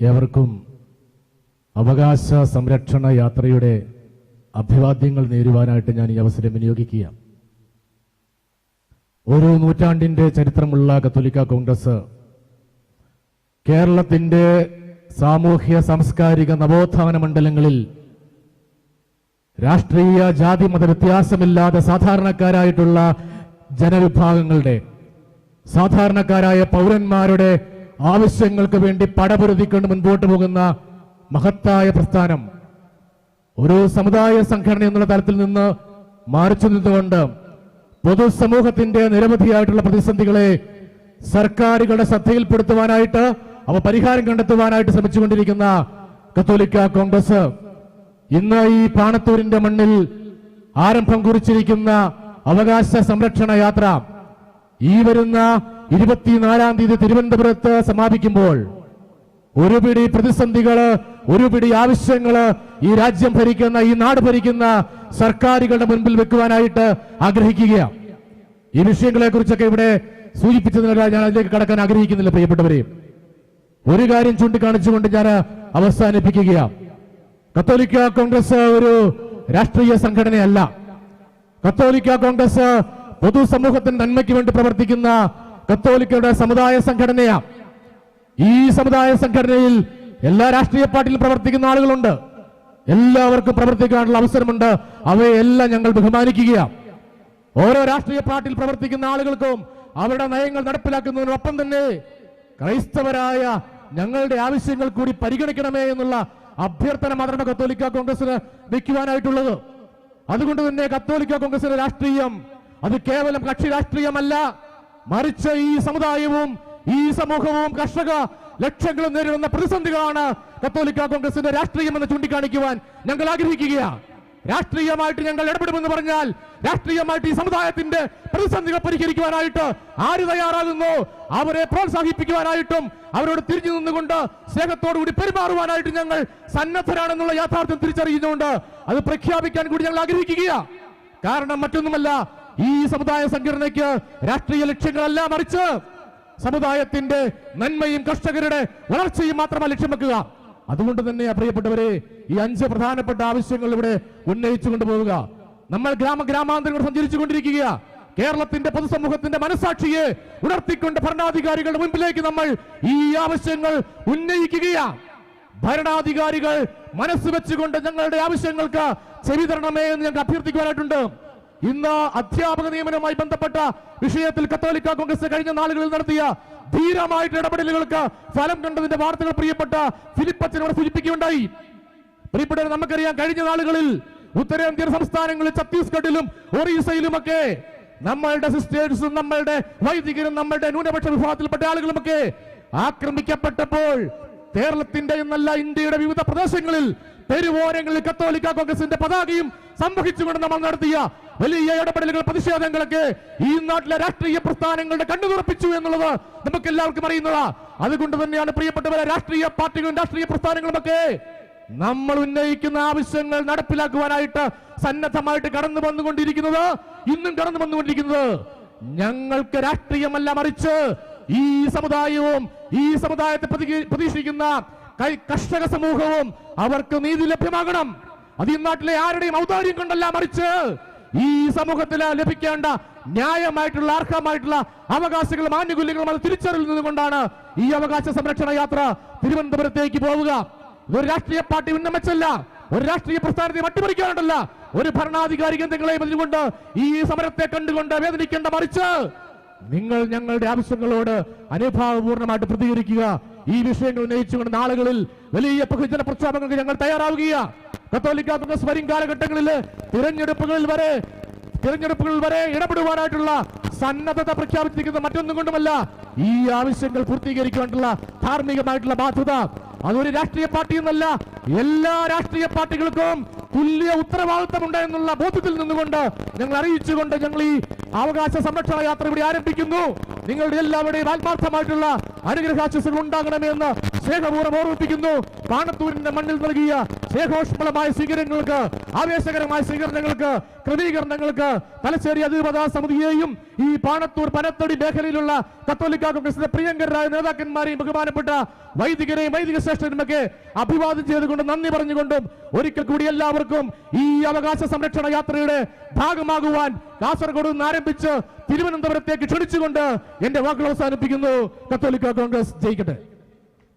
ഏവർക്കും അവകാശ സംരക്ഷണ യാത്രയുടെ അഭിവാദ്യങ്ങൾ നേരുവാനായിട്ട് ഞാൻ ഈ അവസരം വിനിയോഗിക്കുക. ഒരു നൂറ്റാണ്ടിന്റെ ചരിത്രമുള്ള കത്തോലിക്ക കോൺഗ്രസ് കേരളത്തിന്റെ സാമൂഹ്യ സാംസ്കാരിക നവോത്ഥാന മണ്ഡലങ്ങളിൽ രാഷ്ട്രീയ ജാതി മത വ്യത്യാസമില്ലാതെ സാധാരണക്കാരായിട്ടുള്ള ജനവിഭാഗങ്ങളുടെ സാധാരണക്കാരായ പൗരന്മാരുടെ ആവശ്യങ്ങൾക്ക് വേണ്ടി പടപൊരുതിക്കൊണ്ട് മുൻപോട്ട് പോകുന്ന മഹത്തായ പ്രസ്ഥാനം. ഒരു സമുദായ സംഘടന എന്നുള്ള തലത്തിൽ നിന്ന് മാറിച്ചു നിന്നുകൊണ്ട് പൊതുസമൂഹത്തിന്റെ നിരവധിയായിട്ടുള്ള പ്രതിസന്ധികളെ സർക്കാരുകളുടെ ശ്രദ്ധയിൽപ്പെടുത്തുവാനായിട്ട് അവ പരിഹാരം കണ്ടെത്തുവാനായിട്ട് ശ്രമിച്ചുകൊണ്ടിരിക്കുന്ന കത്തോലിക്ക കോൺഗ്രസ്. ഇന്ന് ഈ പാണത്തൂരിന്റെ മണ്ണിൽ ആരംഭം കുറിച്ചിരിക്കുന്ന അവകാശ സംരക്ഷണ യാത്ര. ഈ വരുന്ന ഇരുപത്തിനാലാം തീയതി തിരുവനന്തപുരത്ത് സമാപിക്കുമ്പോൾ ഒരു പിടി പ്രതിസന്ധികൾ ഒരു പിടി ആവശ്യങ്ങൾ ഈ രാജ്യം ഭരിക്കുന്ന ഈ നാട് ഭരിക്കുന്ന സർക്കാരുകളുടെ മുൻപിൽ വെക്കുവാനായിട്ട് ആഗ്രഹിക്കുകയാണ് ഈ വിഷയങ്ങളെ കുറിച്ചൊക്കെ ഇവിടെ സൂചിപ്പിച്ചതിനാൽ ഞാൻ അതിലേക്ക് കടക്കാൻ ആഗ്രഹിക്കുന്നില്ല പ്രിയപ്പെട്ടവരെ. ഒരു കാര്യം ചൂണ്ടിക്കാണിച്ചുകൊണ്ട് ഞാൻ അവസാനിപ്പിക്കുകയാണ് കത്തോലിക്ക കോൺഗ്രസ് ഒരു രാഷ്ട്രീയ സംഘടനയല്ല. കത്തോലിക്ക കോൺഗ്രസ് പൊതുസമൂഹത്തിന് നന്മയ്ക്ക് വേണ്ടി പ്രവർത്തിക്കുന്ന കത്തോലിക്കയുടെ സമുദായ സംഘടനയാണ് ഈ സമുദായ സംഘടനയിൽ എല്ലാ രാഷ്ട്രീയ പാർട്ടിയിലും പ്രവർത്തിക്കുന്ന ആളുകളുണ്ട്. എല്ലാവർക്കും പ്രവർത്തിക്കാനുള്ള അവസരമുണ്ട്. അവയെല്ലാം ഞങ്ങൾ ബഹുമാനിക്കുകയാണ് ഓരോ രാഷ്ട്രീയ പാർട്ടിയിൽ പ്രവർത്തിക്കുന്ന ആളുകൾക്കും അവരുടെ നയങ്ങൾ നടപ്പിലാക്കുന്നതിനൊപ്പം തന്നെ ക്രൈസ്തവരായ ഞങ്ങളുടെ ആവശ്യങ്ങൾ കൂടി പരിഗണിക്കണമേ എന്നുള്ള അഭ്യർത്ഥന മാത്രമാണ് കത്തോലിക്ക കോൺഗ്രസിന് വെക്കുവാനായിട്ടുള്ളത് അതുകൊണ്ട് തന്നെ കത്തോലിക്ക കോൺഗ്രസിന്റെ രാഷ്ട്രീയം അത് കേവലം കക്ഷി രാഷ്ട്രീയമല്ല. മറിച്ച് ഈ സമുദായവും ഈ സമൂഹവും കർഷക ലക്ഷങ്ങളും നേരിടുന്ന പ്രതിസന്ധികളാണ് കത്തോലിക്ക കോൺഗ്രസിന്റെ രാഷ്ട്രീയം എന്ന് ചൂണ്ടിക്കാണിക്കുവാൻ ഞങ്ങൾ ആഗ്രഹിക്കുകയാണ് രാഷ്ട്രീയമായിട്ട് ഞങ്ങൾ ഇടപെടുമെന്ന് പറഞ്ഞാൽ രാഷ്ട്രീയമായിട്ട് ഈ സമുദായത്തിന്റെ പ്രതിസന്ധികൾ പരിഹരിക്കുവാനായിട്ട് ആര് തയ്യാറാകുന്നു? അവരെ പ്രോത്സാഹിപ്പിക്കുവാനായിട്ടും അവരോട് തിരിഞ്ഞു നിന്നുകൊണ്ട് സ്നേഹത്തോടുകൂടി പെരുമാറുവാനായിട്ട് ഞങ്ങൾ സന്നദ്ധരാണെന്നുള്ള യാഥാർത്ഥ്യം തിരിച്ചറിയുന്നുണ്ട്. അത് പ്രഖ്യാപിക്കാൻ കൂടി ഞങ്ങൾ ആഗ്രഹിക്കുകയാണ് കാരണം മറ്റൊന്നുമല്ല ഈ സമുദായ സംഘടനയ്ക്ക് രാഷ്ട്രീയ ലക്ഷ്യങ്ങളല്ല മറിച്ച് സമുദായത്തിന്റെ നന്മയും കർഷകരുടെ വളർച്ചയും മാത്രമാണ് ലക്ഷ്യം വെക്കുക. അതുകൊണ്ട് തന്നെ പ്രിയപ്പെട്ടവരെ ഈ അഞ്ച് പ്രധാനപ്പെട്ട ആവശ്യങ്ങൾ ഇവിടെ ഉന്നയിച്ചു കൊണ്ടുപോവുക. നമ്മൾ ഗ്രാമ ഗ്രാമാന്തരങ്ങൾ സഞ്ചരിച്ചു കൊണ്ടിരിക്കുക കേരളത്തിന്റെ പൊതുസമൂഹത്തിന്റെ മനസാക്ഷിയെ ഉണർത്തിക്കൊണ്ട് ഭരണാധികാരികളുടെ മുൻപിലേക്ക് നമ്മൾ ഈ ആവശ്യങ്ങൾ ഉന്നയിക്കുകയാണ് ഭരണാധികാരികൾ മനസ്സ് വെച്ചുകൊണ്ട് ഞങ്ങളുടെ ആവശ്യങ്ങൾക്ക് ചെവി തരണമേ എന്ന് ഞങ്ങൾക്ക് അഭ്യർത്ഥിക്കുവാനായിട്ടുണ്ട്. ഇന്ന് അധ്യാപക നിയമനവുമായി ബന്ധപ്പെട്ട വിഷയത്തിൽ കത്തോലിക്ക കോൺഗ്രസ് കഴിഞ്ഞ നാളുകളിൽ നടത്തിയ ധീരമായിട്ട് ഇടപെടലുകൾക്ക് ഫലം കണ്ടതിന്റെ വാർത്തകൾ പ്രിയപ്പെട്ട ഫിലിപ്പച്ചനോട് സൂചിപ്പിക്കുകയുണ്ടായി. പ്രിയപ്പെട്ടവർ നമുക്കറിയാം കഴിഞ്ഞ നാളുകളിൽ ഉത്തരേന്ത്യൻ സംസ്ഥാനങ്ങളിൽ ഛത്തീസ്ഗഡിലും ഒറീസയിലുമൊക്കെ നമ്മളുടെ സിസ്റ്റേഴ്സും നമ്മളുടെ വൈദികരും നമ്മളുടെ ന്യൂനപക്ഷ വിഭാഗത്തിൽപ്പെട്ട ആളുകളുമൊക്കെ ആക്രമിക്കപ്പെട്ടപ്പോൾ കേരളത്തിന്റെ എന്നല്ല ഇന്ത്യയുടെ വിവിധ പ്രദേശങ്ങളിൽ തെരുവോരങ്ങളിൽ കത്തോലിക്ക കോൺഗ്രസിന്റെ പതാകയും സംവഹിച്ചുകൊണ്ട് നമ്മൾ നടത്തിയ വലിയ ഇടപെടലുകൾ പ്രതിഷേധങ്ങളൊക്കെ ഈ നാട്ടിലെ രാഷ്ട്രീയ പ്രസ്ഥാനങ്ങളുടെ കണ്ണുതുറപ്പിച്ചു എന്നുള്ളത് നമുക്ക് എല്ലാവർക്കും അറിയുന്നതാ. അതുകൊണ്ട് തന്നെയാണ് പ്രിയപ്പെട്ടവരെ രാഷ്ട്രീയ പാർട്ടികളും രാഷ്ട്രീയ പ്രസ്ഥാനങ്ങളുമൊക്കെ നമ്മൾ ഉന്നയിക്കുന്ന ആവശ്യങ്ങൾ നടപ്പിലാക്കുവാനായിട്ട് സന്നദ്ധമായിട്ട് കടന്നു വന്നുകൊണ്ടിരിക്കുന്നത് ഇന്നും കടന്നു വന്നുകൊണ്ടിരിക്കുന്നത് ഞങ്ങൾക്ക് രാഷ്ട്രീയമല്ല മറിച്ച് ഈ സമുദായവും ഈ സമുദായത്തെ പ്രതി- പ്രതീക്ഷിക്കുന്ന കർഷക സമൂഹവും അവർക്ക് നീതി ലഭ്യമാകണം. അത് ഈ നാട്ടിലെ ആരുടെയും ഔദാര്യം കൊണ്ടല്ല മറിച്ച് ഈ സമൂഹത്തിൽ ലഭിക്കേണ്ട ന്യായമായിട്ടുള്ള അർഹമായിട്ടുള്ള അവകാശങ്ങളും ആനുകൂല്യങ്ങളും അത് തിരിച്ചറിയുന്നത് കൊണ്ടാണ് ഈ അവകാശ സംരക്ഷണ യാത്ര തിരുവനന്തപുരത്തേക്ക് പോവുക. ഒരു രാഷ്ട്രീയ പാർട്ടി ഉന്നമിച്ചല്ല. ഒരു രാഷ്ട്രീയ പ്രസ്ഥാനത്തെ മട്ടിമറിക്കാനുണ്ടല്ല ഒരു ഭരണാധികാരി കേന്ദ്രങ്ങളെയും അതിനുകൊണ്ട് ഈ സമരത്തെ കണ്ടുകൊണ്ട് വേദനിക്കേണ്ട മറിച്ച് നിങ്ങൾ ഞങ്ങളുടെ ആവശ്യങ്ങളോട് അനുഭാവപൂർണമായിട്ട് പ്രതികരിക്കുക. ഈ വിഷയങ്ങൾ ഉന്നയിച്ചുകൊണ്ട് നാളുകളിൽ വലിയ ബഹുജന പ്രക്ഷോഭങ്ങൾക്ക് ഞങ്ങൾ തയ്യാറാവുക കത്തോലിക്ക വരും കാലഘട്ടങ്ങളിൽ തിരഞ്ഞെടുപ്പുകളിൽ വരെ തിരഞ്ഞെടുപ്പുകളിൽ വരെ ഇടപെടുവാനായിട്ടുള്ള സന്നദ്ധത പ്രഖ്യാപിച്ചിരിക്കുന്നത് മറ്റൊന്നും കൊണ്ടുമല്ല. ഈ ആവശ്യങ്ങൾ പൂർത്തീകരിക്കാനുള്ള ധാർമ്മികമായിട്ടുള്ള ബാധ്യത അതൊരു രാഷ്ട്രീയ പാർട്ടി എന്നല്ല. എല്ലാ രാഷ്ട്രീയ പാർട്ടികൾക്കും തുല്യ ഉത്തരവാദിത്തമുണ്ട് എന്നുള്ള ബോധ്യത്തിൽ നിന്നുകൊണ്ട് ഞങ്ങൾ അറിയിച്ചുകൊണ്ട് ഞങ്ങൾ ഈ അവകാശ സംരക്ഷണ യാത്ര ഇവിടെ ആരംഭിക്കുന്നു. നിങ്ങളുടെ എല്ലാവരുടെയും ആത്മാർത്ഥമായിട്ടുള്ള അനുഗ്രഹാശസ്സുകൾ ഉണ്ടാകണമെന്ന് സ്നേഹപൂർവം ഓർമ്മിപ്പിക്കുന്നു. പാണത്തൂരിന്റെ മണ്ണിൽ നൽകിയ സ്നേഹോഷ്മളമായ സ്വീകരണങ്ങൾക്ക് ആവേശകരമായ സ്വീകരണങ്ങൾക്ക് ക്രമീകരണങ്ങൾക്ക് തലശ്ശേരി അധിപത സമിതിയെയും ഈ പാണത്തൂർ പനത്തടി മേഖലയിലുള്ള കത്തോലിക്ക കോൺഗ്രസിന്റെ പ്രിയങ്കരായ നേതാക്കന്മാരെയും ബഹുമാനപ്പെട്ട വൈദികരെയും വൈദിക ശ്രേഷ്ഠരുമൊക്കെ അഭിവാദം ചെയ്തുകൊണ്ട് നന്ദി പറഞ്ഞുകൊണ്ടും ഒരിക്കൽ കൂടി എല്ലാവർക്കും ഈ അവകാശ സംരക്ഷണ യാത്രയുടെ ഭാഗമാകുവാൻ കാസർഗോഡ് നിന്ന് ആരംഭിച്ച് തിരുവനന്തപുരത്തേക്ക് ക്ഷണിച്ചുകൊണ്ട് എന്റെ വാക്കുകൾ അവസാനിപ്പിക്കുന്നു. കത്തോലിക്ക കോൺഗ്രസ് ജയിക്കട്ടെ.